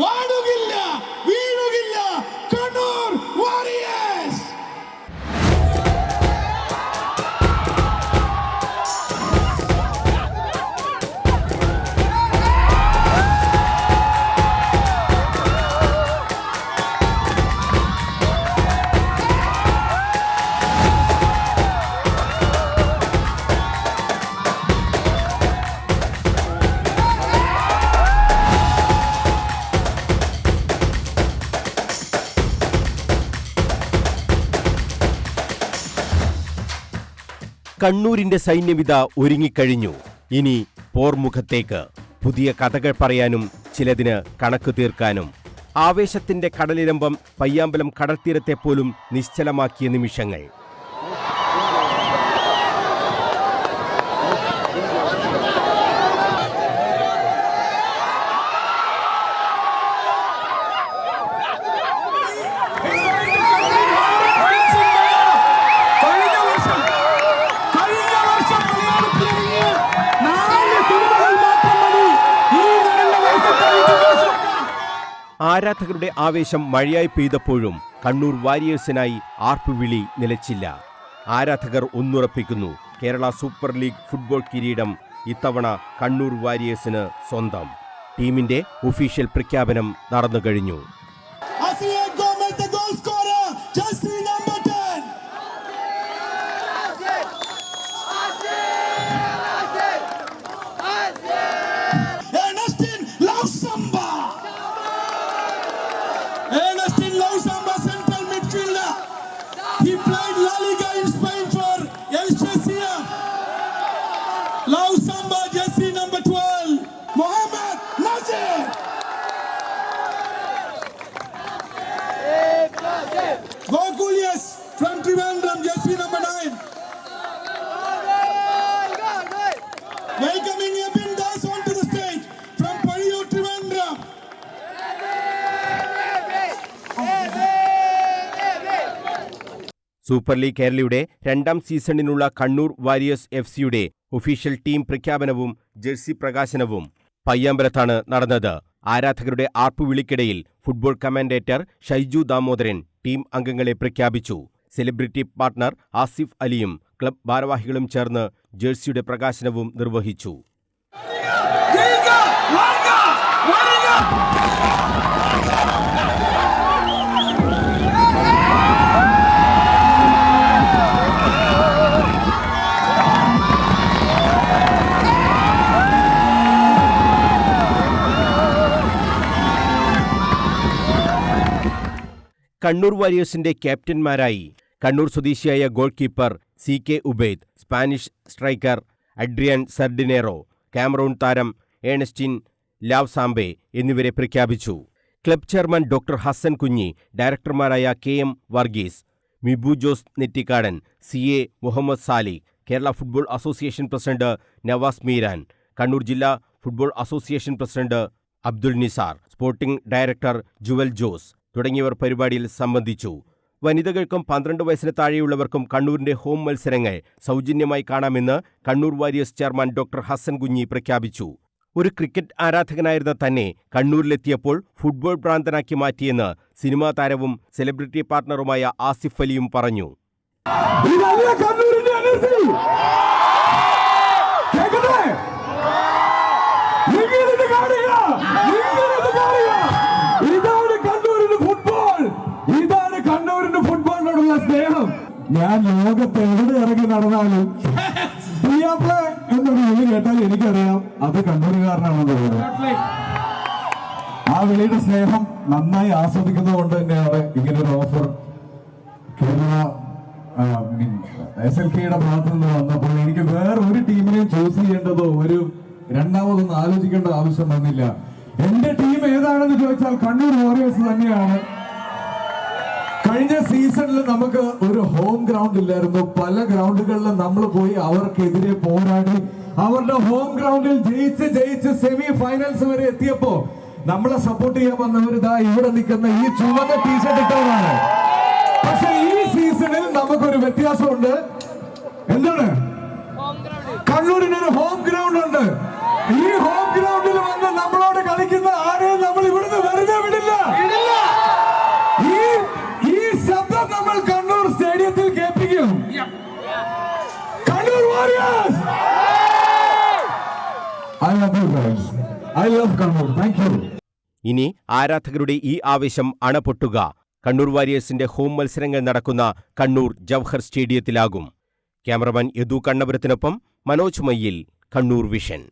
വാടുകില്ല കണ്ണൂരിന്റെ സൈന്യവിത ഒരുങ്ങിക്കഴിഞ്ഞു. ഇനി പോർമുഖത്തേക്ക്. പുതിയ കഥകൾ പറയാനും ചിലതിന് കണക്ക് തീർക്കാനും. ആവേശത്തിന്റെ കടലിരമ്പം പയ്യാമ്പലം കടൽത്തീരത്തെ പോലും നിശ്ചലമാക്കിയ നിമിഷങ്ങൾ. ആരാധകരുടെ ആവേശം മഴയായി പെയ്തപ്പോഴും കണ്ണൂർ വാരിയേഴ്സിനായി ആർപ്പുവിളി നിലച്ചില്ല. ആരാധകർ ഒന്നുറപ്പിക്കുന്നു. കേരള സൂപ്പർ ലീഗ് ഫുട്ബോൾ കിരീടം ഇത്തവണ കണ്ണൂർ വാരിയേഴ്സിന് സ്വന്തം. ടീമിന്റെ ഒഫീഷ്യൽ പ്രഖ്യാപനം നടന്നു കഴിഞ്ഞു സൂപ്പർ ലീഗ് കേരളയുടെ രണ്ടാം സീസണിനുള്ള കണ്ണൂർ വാരിയേഴ്സ് എഫ് സിയുടെ ഒഫീഷ്യൽ ടീം പ്രഖ്യാപനവും ജേഴ്സി പ്രകാശനവും പയ്യാമ്പലത്താണ് നടന്നത്. ആരാധകരുടെ ആർപ്പുവിളിക്കിടയിൽ football commentator Shaiju Damodaran team അംഗങ്ങളെ പ്രഖ്യാപിച്ചു. സെലിബ്രിറ്റി പാർട്ണർ ആസിഫ് അലിയും ക്ലബ് ഭാരവാഹികളും ചേർന്ന് ജേഴ്സിയുടെ പ്രകാശനവും നിർവഹിച്ചു. കണ്ണൂർ വാരിയേഴ്സിന്റെ ക്യാപ്റ്റന്മാരായി കണ്ണൂർ സ്വദേശിയായ goalkeeper C K Ubaid Spanish striker Adrian Sardinero Cameroon താരം ഏണസ്റ്റിൻ ലാവ് സാംബെ എന്നിവരെ പ്രഖ്യാപിച്ചു. Club chairman doctor Hasan Kunhi ഡയറക്ടർമാരായ K M Varghese Mibu Jose Nettikkadan C A Muhammad Sali Kerala football association president Navas Meeran Kannur ജില്ലാ football association president Abdul Nisar sporting director Jewel Jose തുടങ്ങിയവർ പരിപാടിയിൽ സംബന്ധിച്ചു. വനിതകൾക്കും പന്ത്രണ്ട് വയസ്സിന് താഴെയുള്ളവർക്കും കണ്ണൂരിന്റെ home മത്സരങ്ങൾ സൗജന്യമായി കാണാമെന്ന് Kannur Warriors chairman doctor Hasan Kunhi പ്രഖ്യാപിച്ചു. ഒരു ക്രിക്കറ്റ് ആരാധകനായിരുന്ന തന്നെ കണ്ണൂരിലെത്തിയപ്പോൾ ഫുട്ബോൾ ഭ്രാന്തനാക്കി മാറ്റിയെന്ന് സിനിമാ താരവും സെലിബ്രിറ്റി പാർട്ണറുമായ ആസിഫ് അലിയും പറഞ്ഞു. ഫുട്ബോളിനോടുള്ള സ്നേഹം ഞാൻ ലോകത്ത് എവിടെ ഇറങ്ങി നടന്നാലും പ്രിയാപ്ല എന്നൊരു വിളി കേട്ടാൽ എനിക്കറിയാം അത് കണ്ണൂരുകാരനാണെന്ന് തോന്നുന്നു. ആ വിളിയുടെ സ്നേഹം നന്നായി ആസ്വദിക്കുന്നത് കൊണ്ട് തന്നെയാണ് ഇങ്ങനൊരു ഓഫർ കേരള എസ് എൽ കെയുടെ ഭാഗത്തു നിന്ന് വന്നപ്പോൾ എനിക്ക് വേറെ ഒരു ടീമിനെയും ചൂസ് ചെയ്യേണ്ടതോ ഒരു രണ്ടാമതൊന്നും ആലോചിക്കേണ്ട ആവശ്യം വന്നില്ല. എന്റെ ടീം ഏതാണെന്ന് ചോദിച്ചാൽ കണ്ണൂർ വാറിയേഴ്സ് തന്നെയാണ്. കഴിഞ്ഞ സീസണിൽ നമുക്ക് ഒരു ഹോം ഗ്രൗണ്ട് ഇല്ലായിരുന്നു. പല ഗ്രൗണ്ടുകളിലും നമ്മൾ പോയി അവർക്കെതിരെ പോരാടി. അവരുടെ ഹോം ഗ്രൗണ്ടിൽ ജയിച്ച് ജയിച്ച് സെമി ഫൈനൽസ് വരെ എത്തിയപ്പോ നമ്മളെ സപ്പോർട്ട് ചെയ്യാൻ വന്നവരിതാ ഇവിടെ നിൽക്കുന്ന ഈ ചുവന്ന ടീഷർട്ട് ഇട്ടവരാണ്. പക്ഷെ ഈ സീസണിൽ നമുക്കൊരു വ്യത്യാസമുണ്ട്. എന്താണ്? കണ്ണൂരിന് ഒരു ഹോം ഗ്രൗണ്ട് ഇനി ആരാധകരുടെ ഈ ആവേശം അണപൊട്ടുക. കണ്ണൂർ വാരിയേഴ്സിന്റെ ഹോം മത്സരങ്ങൾ നടക്കുന്ന കണ്ണൂർ ജവഹർ സ്റ്റേഡിയത്തിലാകും. ക്യാമറമാൻ യദു കണ്ണപുരത്തിനൊപ്പം മനോജ് മയ്യിൽ കണ്ണൂർ വിഷൻ.